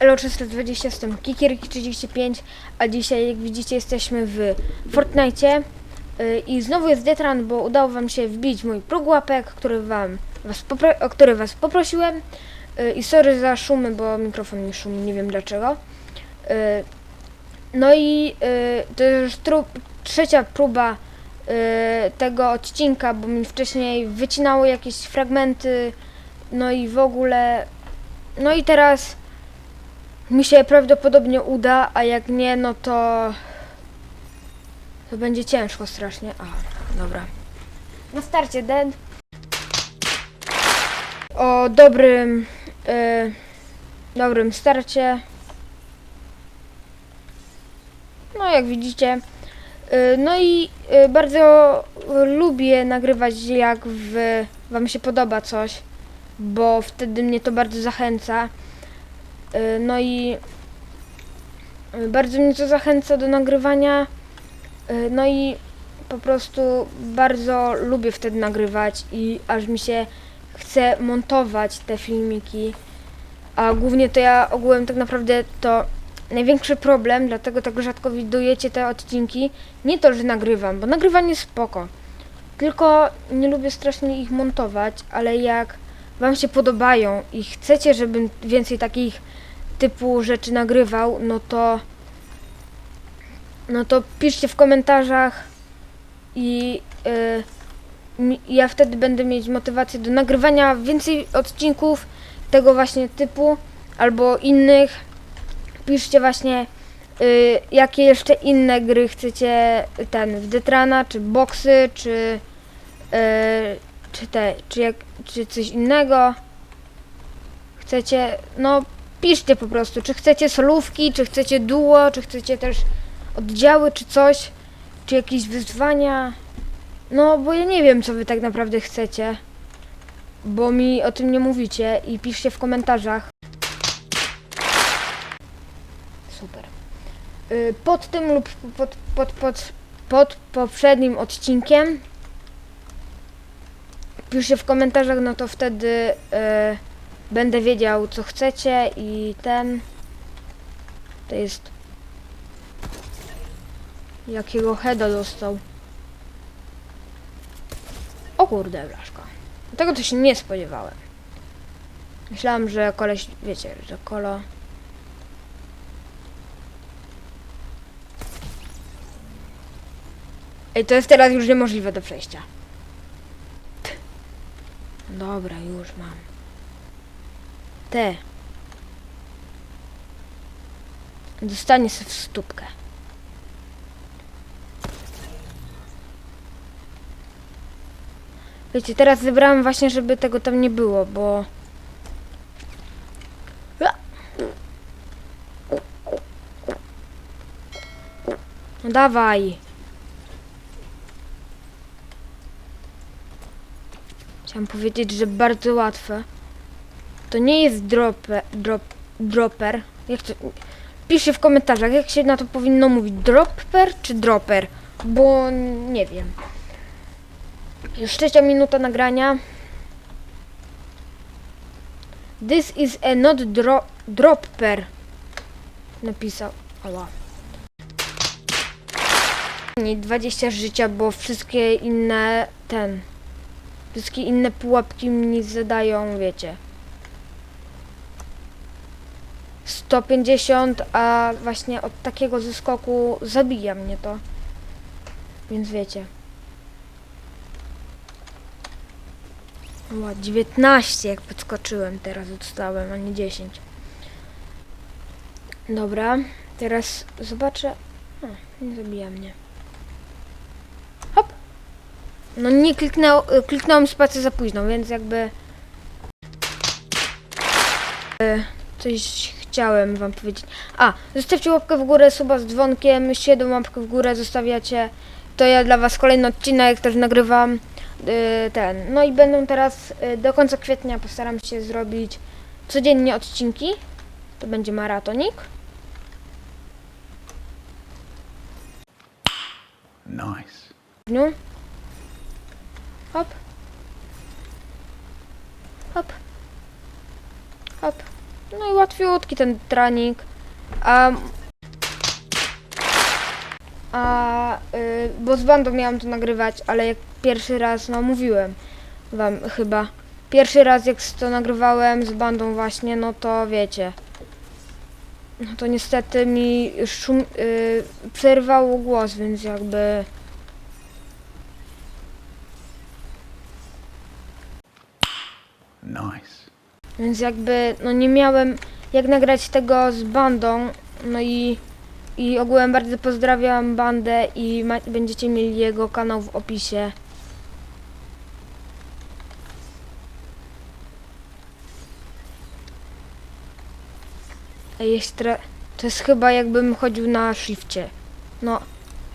Elo320, jestem Kikiriki35, a dzisiaj jak widzicie jesteśmy w Fortnite y, i znowu jest Detran, bo udało wam się wbić mój próg łapek, który wam, was o który was poprosiłem y, i sorry za szumy, bo mikrofon mi szumi, nie wiem dlaczego. Y, No i to już trzecia próba tego odcinka, bo mi wcześniej wycinało jakieś fragmenty, no i w ogóle. No i teraz mi się prawdopodobnie uda, a jak nie, no to. To będzie ciężko strasznie. Aha, dobra. Na starcie dead. O dobrym. y, dobrym starcie. No jak widzicie. y, No i y, bardzo lubię nagrywać jak w, wam się podoba coś, bo wtedy mnie to bardzo zachęca. Y, No i y, bardzo mnie to zachęca do nagrywania. Y, No i po prostu bardzo lubię wtedy nagrywać i aż mi się chce montować te filmiki. A głównie to ja ogółem tak naprawdę to największy problem, dlatego tak rzadko widujecie te odcinki. Nie to, że nagrywam, bo nagrywanie spoko. Tylko nie lubię strasznie ich montować, ale jak wam się podobają i chcecie, żebym więcej takich typu rzeczy nagrywał, no to no to piszcie w komentarzach i y, mi- ja wtedy będę mieć motywację do nagrywania więcej odcinków tego właśnie typu albo innych. Piszcie właśnie y, jakie jeszcze inne gry chcecie ten w Detrana, czy boksy, czy y, czy te, czy jak, czy coś innego chcecie, no piszcie po prostu, czy chcecie solówki, czy chcecie duo, czy chcecie też oddziały, czy coś, czy jakieś wyzwania. No, bo ja nie wiem, co wy tak naprawdę chcecie, bo mi o tym nie mówicie i piszcie w komentarzach. Super. Y, Pod tym lub pod, pod, pod, pod poprzednim odcinkiem piszcie w komentarzach, no to wtedy e, będę wiedział, co chcecie i ten. To jest. Jakiego heada dostał. O kurde, blaszka. Tego to się nie spodziewałem. Myślałam, że koleś, wiecie, że kolo. Ej, to jest teraz już niemożliwe do przejścia. Dobra, już mam. Te. Dostanie się w stópkę. Wiecie, teraz wybrałam właśnie, żeby tego tam nie było, bo... No dawaj. Chciałam powiedzieć, że bardzo łatwe. To nie jest dropper, drop, dropper. Jak to... Piszcie w komentarzach, jak się na to powinno mówić. Dropper czy dropper? Bo nie wiem. Już trzecia minuta nagrania. This is a not dro dropper. Napisał. Nie 20 życia, bo wszystkie inne ten. Wszystkie inne pułapki mi zadają, wiecie. 150, a właśnie od takiego zeskoku zabija mnie to. Więc wiecie. Ła, 19 jak podskoczyłem teraz dostałem, a nie 10. Dobra, teraz zobaczę. O, nie zabija mnie. Hop. No nie kliknął, kliknąłem spację za późno, więc jakby... E, Coś chciałem wam powiedzieć. A, zostawcie łapkę w górę, suba z dzwonkiem, 7 łapkę w górę zostawiacie. To ja dla was kolejny odcinek też nagrywam. y, ten. No i będą teraz y, do końca kwietnia postaram się zrobić codziennie odcinki. To będzie maratonik. Nice. dniu. Hop. Hop. Hop. No i łatwiutki ten tranik. A, a y, bo z bandą miałam to nagrywać, ale jak pierwszy raz, no mówiłem wam chyba. Pierwszy raz jak to nagrywałem z bandą właśnie, no to wiecie. No to niestety mi szum, y, przerwało głos, więc jakby... Nice. Więc jakby, no nie miałem jak nagrać tego z bandą, no i, i ogółem bardzo pozdrawiam bandę i ma, będziecie mieli jego kanał w opisie. Ej, to jest chyba jakbym chodził na shifcie. No,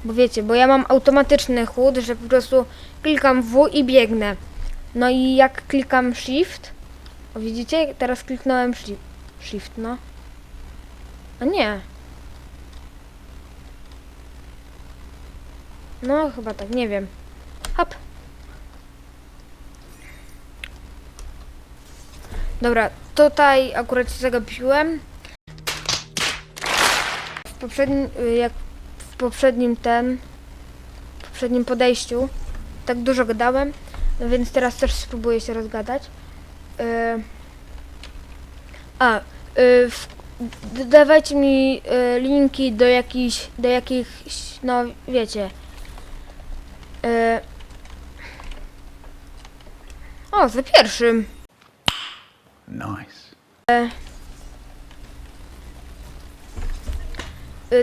bo wiecie, bo ja mam automatyczny chód, że po prostu klikam W i biegnę. No i jak klikam shift, o, widzicie? Teraz kliknąłem shi shift, no. A nie. No, chyba tak, nie wiem. Hop. Dobra, tutaj akurat się zagapiłem. W poprzednim, y, jak w poprzednim ten, w poprzednim podejściu, tak dużo gadałem, no więc teraz też spróbuję się rozgadać. Y, a, y, w, dawajcie mi y, linki do jakichś, do jakichś, no wiecie. O, za pierwszym. Nice.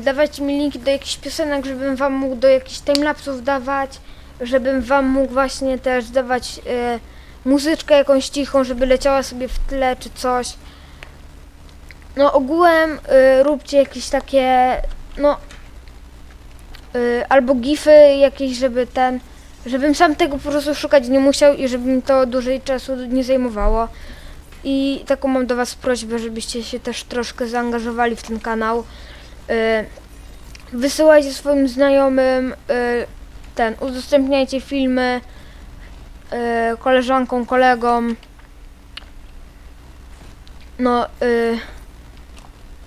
Dawajcie mi linki do jakichś piosenek, żebym wam mógł do jakichś timelapsów dawać, żebym wam mógł właśnie też dawać muzyczkę jakąś cichą, żeby leciała sobie w tle czy coś. No ogółem y, róbcie jakieś takie, no y, albo gify jakieś, żeby ten, żebym sam tego po prostu szukać nie musiał i żeby mi to dłużej czasu nie zajmowało. I taką mam do was prośbę, żebyście się też troszkę zaangażowali w ten kanał. Y, wysyłajcie swoim znajomym y, ten, udostępniajcie filmy y, koleżankom, kolegom. No y,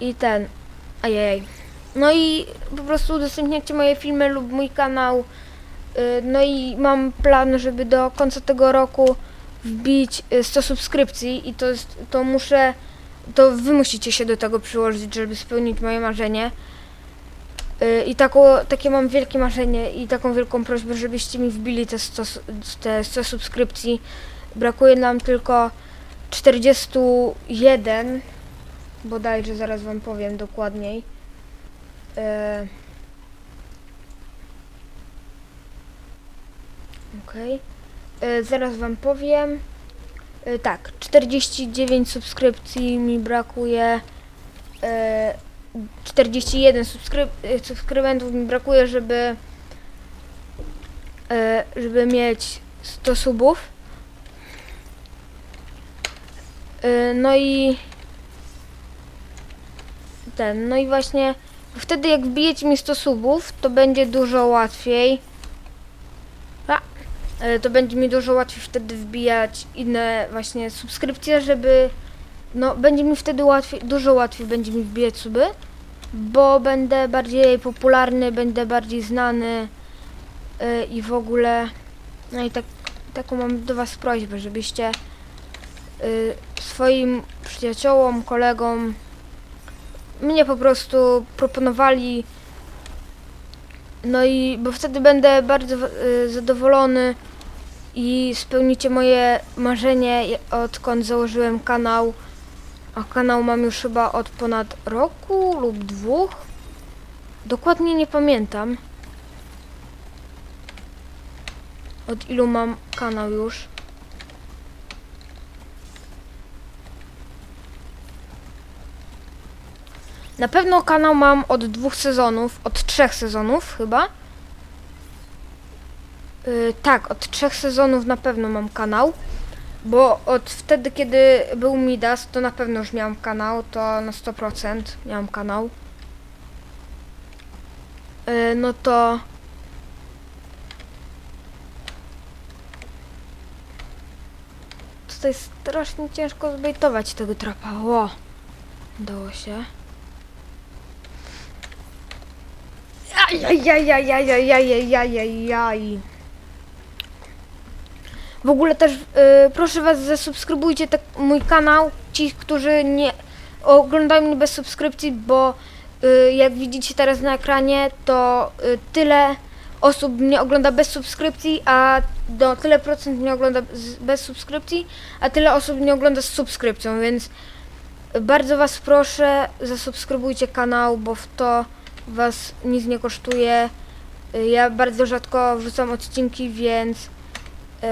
i ten, ajajaj. No i po prostu udostępniajcie moje filmy lub mój kanał. Y, no i mam plan, żeby do końca tego roku wbić y, 100 subskrypcji i to jest, to muszę to wy musicie się do tego przyłożyć, żeby spełnić moje marzenie. Yy, I taką, takie mam wielkie marzenie i taką wielką prośbę, żebyście mi wbili te 100, s- te 100 subskrypcji. Brakuje nam tylko 41, bodajże zaraz wam powiem dokładniej. Yy. Okej. Yy, zaraz wam powiem. Y, tak, 49 subskrypcji mi brakuje. E, 41 subskryp y, subskrybentów mi brakuje, żeby e, żeby mieć 100 subów. E, no i ten, no i właśnie wtedy jak wbijecie mi 100 subów, to będzie dużo łatwiej. A, to będzie mi dużo łatwiej wtedy wbijać inne właśnie subskrypcje, żeby no będzie mi wtedy łatwiej, dużo łatwiej będzie mi wbijać suby, bo będę bardziej popularny, będę bardziej znany e, i w ogóle no i tak, taką mam do was prośbę, żebyście e, swoim przyjaciołom, kolegom mnie po prostu proponowali no i bo wtedy będę bardzo y, zadowolony i spełnicie moje marzenie, odkąd założyłem kanał. A kanał mam już chyba od ponad roku lub dwóch. Dokładnie nie pamiętam. Od ilu mam kanał już. Na pewno kanał mam od dwóch sezonów, od trzech sezonów chyba. Yy, tak, od trzech sezonów na pewno mam kanał. Bo od wtedy, kiedy był Midas, to na pewno już miałam kanał, to na 100% miałam kanał. Yy, no to... Tutaj strasznie ciężko zbejtować tego trapa, o. Udało się. Ajajajajajajajajajajaj. W ogóle też y, proszę was zasubskrybujcie tak, mój kanał, ci, którzy nie oglądają mnie bez subskrypcji, bo y, jak widzicie teraz na ekranie, to y, tyle osób mnie ogląda bez subskrypcji, a do tyle procent mnie ogląda z, bez subskrypcji, a tyle osób mnie ogląda z subskrypcją, więc bardzo was proszę, zasubskrybujcie kanał, bo w to was nic nie kosztuje. Ja bardzo rzadko wrzucam odcinki, więc y,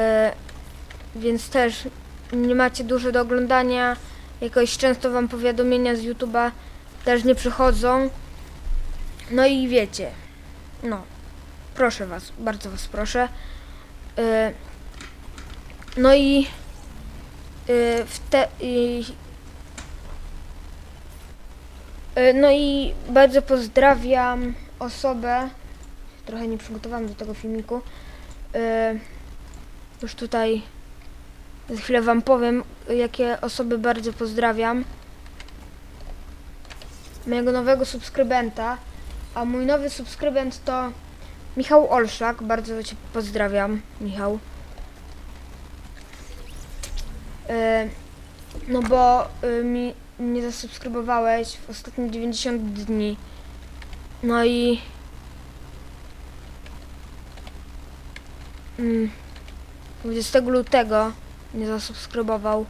więc też nie macie dużo do oglądania. Jakoś często wam powiadomienia z YouTube'a też nie przychodzą. No i wiecie. No. Proszę was, bardzo was proszę. Y, no i y, w te, i, no i bardzo pozdrawiam osobę. Trochę nie przygotowałam do tego filmiku. Już tutaj za chwilę wam powiem, jakie osoby bardzo pozdrawiam. Mojego nowego subskrybenta. A mój nowy subskrybent to Michał Olszak. Bardzo cię pozdrawiam, Michał. E, no bo y, mi mnie zasubskrybowałeś w ostatnie 90 dni. No i mm, 20 lutego mnie zasubskrybował.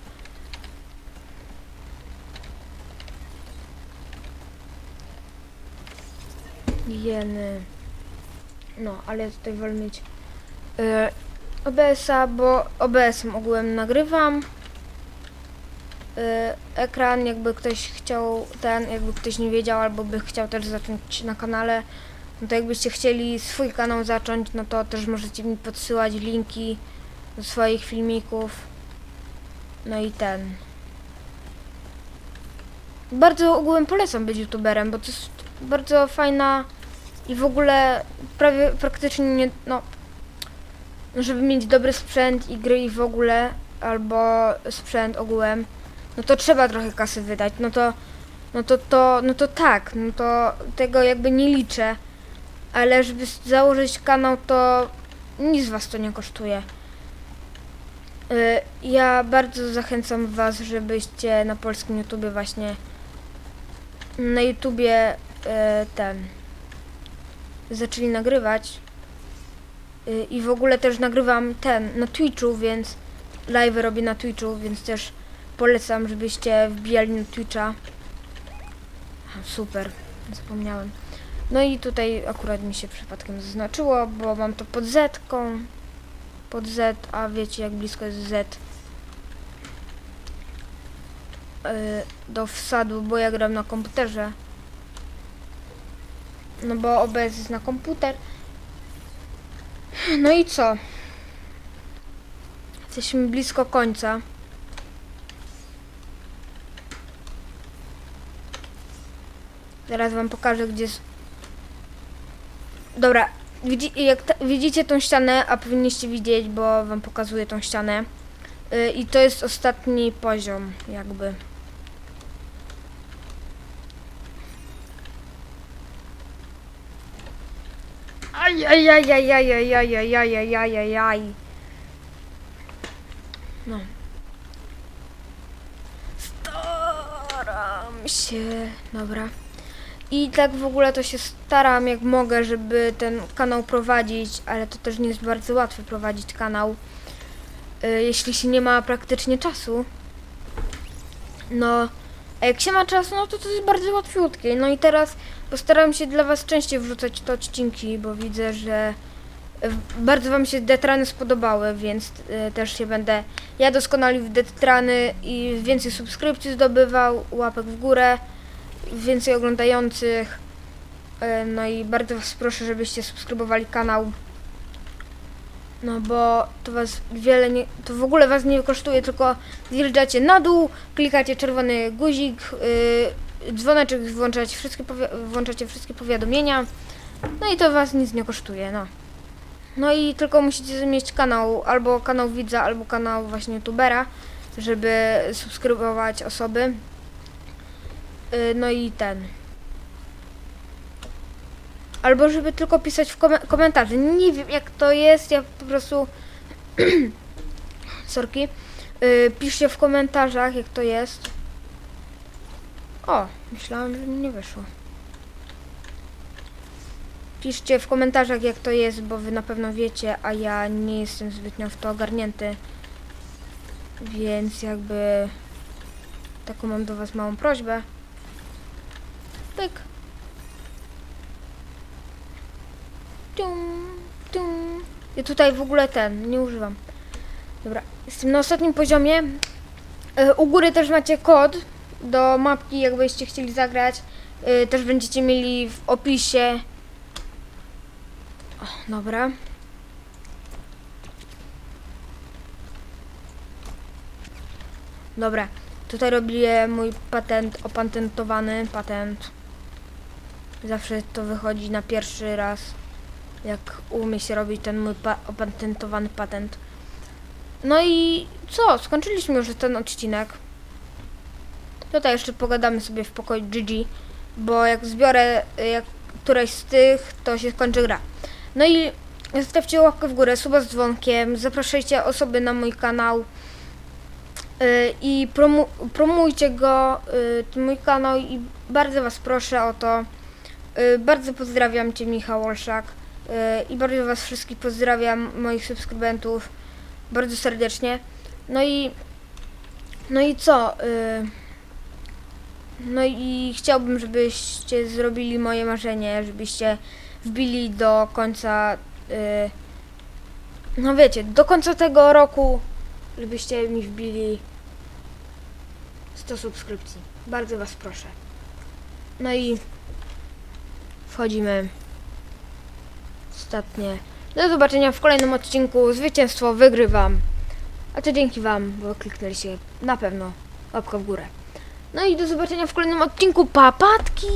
Jeny. No, ale ja tutaj wolę mieć e, OBS-a, bo OBS-em ogółem nagrywam. E, ekran, jakby ktoś chciał ten, jakby ktoś nie wiedział, albo by chciał też zacząć na kanale, no to jakbyście chcieli swój kanał zacząć, no to też możecie mi podsyłać linki do swoich filmików. No i ten. Bardzo ogółem polecam być youtuberem, bo to jest bardzo fajna i w ogóle prawie praktycznie nie, no, żeby mieć dobry sprzęt i gry i w ogóle, albo sprzęt ogółem, no to trzeba trochę kasy wydać, no to, no to, to, no to tak, no to tego jakby nie liczę, ale żeby założyć kanał, to nic was to nie kosztuje. Y, Ja bardzo zachęcam Was, żebyście na polskim YouTubie właśnie na YouTubie y, ten zaczęli nagrywać Y, i w ogóle też nagrywam ten na Twitchu, więc live robię na Twitchu, więc też polecam, żebyście wbijali na Twitcha. Super, zapomniałem. No i tutaj akurat mi się przypadkiem zaznaczyło, bo mam to pod Z-ką pod Z, a wiecie jak blisko jest Z yy, do wsadu, bo ja gram na komputerze. No bo OBS jest na komputer. No i co? Jesteśmy blisko końca. Zaraz wam pokażę, gdzie jest... Dobra, Widzi, jak ta, widzicie tą ścianę, a powinniście widzieć, bo wam pokazuję tą ścianę. Y, I to jest ostatni poziom, jakby. Ajajajajajajajajajajajaj. No. Staram się. Dobra. I tak w ogóle to się staram jak mogę, żeby ten kanał prowadzić, ale to też nie jest bardzo łatwe prowadzić kanał, y, jeśli się nie ma praktycznie czasu. No, a jak się ma czas, no to to jest bardzo łatwiutkie. No i teraz postaram się dla Was częściej wrzucać te odcinki, bo widzę, że y, bardzo Wam się Detrany spodobały, więc y, też się będę ja doskonalił w Detrany i więcej subskrypcji zdobywał, łapek w górę więcej oglądających. E, No i bardzo Was proszę, żebyście subskrybowali kanał. No bo to Was wiele nie, to w ogóle Was nie kosztuje, tylko zjeżdżacie na dół, klikacie czerwony guzik, yy, dzwoneczek włączacie wszystkie, włączacie wszystkie powiadomienia. No i to Was nic nie kosztuje, no. No i tylko musicie mieć kanał, albo kanał widza, albo kanał właśnie youtubera, żeby subskrybować osoby. Y, no i ten. Albo żeby tylko pisać w kom- komentarze. Nie wiem jak to jest, ja po prostu... Sorki. Y, piszcie w komentarzach jak to jest. O, myślałam, że nie wyszło. Piszcie w komentarzach jak to jest, bo wy na pewno wiecie, a ja nie jestem zbytnio w to ogarnięty. Więc jakby taką mam do was małą prośbę. Pyk. Tum, tum. Ja tutaj w ogóle ten, nie używam. Dobra, jestem na ostatnim poziomie. E, U góry też macie kod do mapki, jakbyście chcieli zagrać. E, Też będziecie mieli w opisie. O, dobra. Dobra, tutaj robię mój patent, opatentowany patent. Zawsze to wychodzi na pierwszy raz, jak umie się robić ten mój pa- opatentowany patent. No i co? Skończyliśmy już ten odcinek. Tutaj jeszcze pogadamy sobie w pokoju GG, bo jak zbiorę jak któreś z tych, to się skończy gra. No i zostawcie łapkę w górę, suba z dzwonkiem, zapraszajcie osoby na mój kanał y, i promu promujcie go, y, ten mój kanał i bardzo was proszę o to. Y, Bardzo pozdrawiam Cię Michał Olszak y, i bardzo was wszystkich pozdrawiam, moich subskrybentów, bardzo serdecznie. No i no i co? y, No i chciałbym, żebyście zrobili moje marzenie, żebyście wbili do końca no wiecie, do końca tego roku żebyście mi wbili 100 subskrypcji. Bardzo was proszę. No i wchodzimy ostatnie. Do zobaczenia w kolejnym odcinku. Zwycięstwo wygrywam. A to dzięki wam, bo kliknęliście na pewno łapkę w górę. No i do zobaczenia w kolejnym odcinku. Papatki!